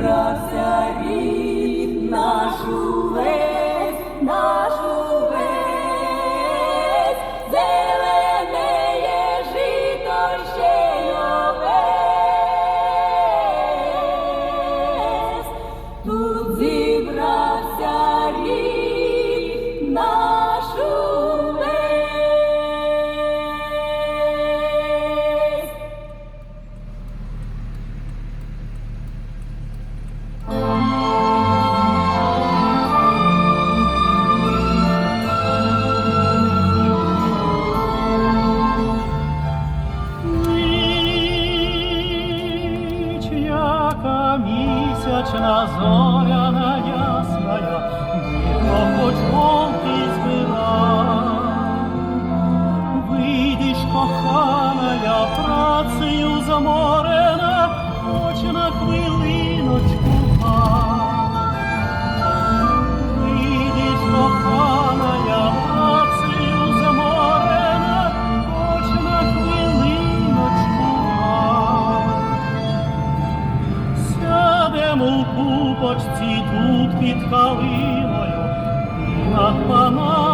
зібрався. місячна зоря ясна. У купочці тут під калиною, і над панами.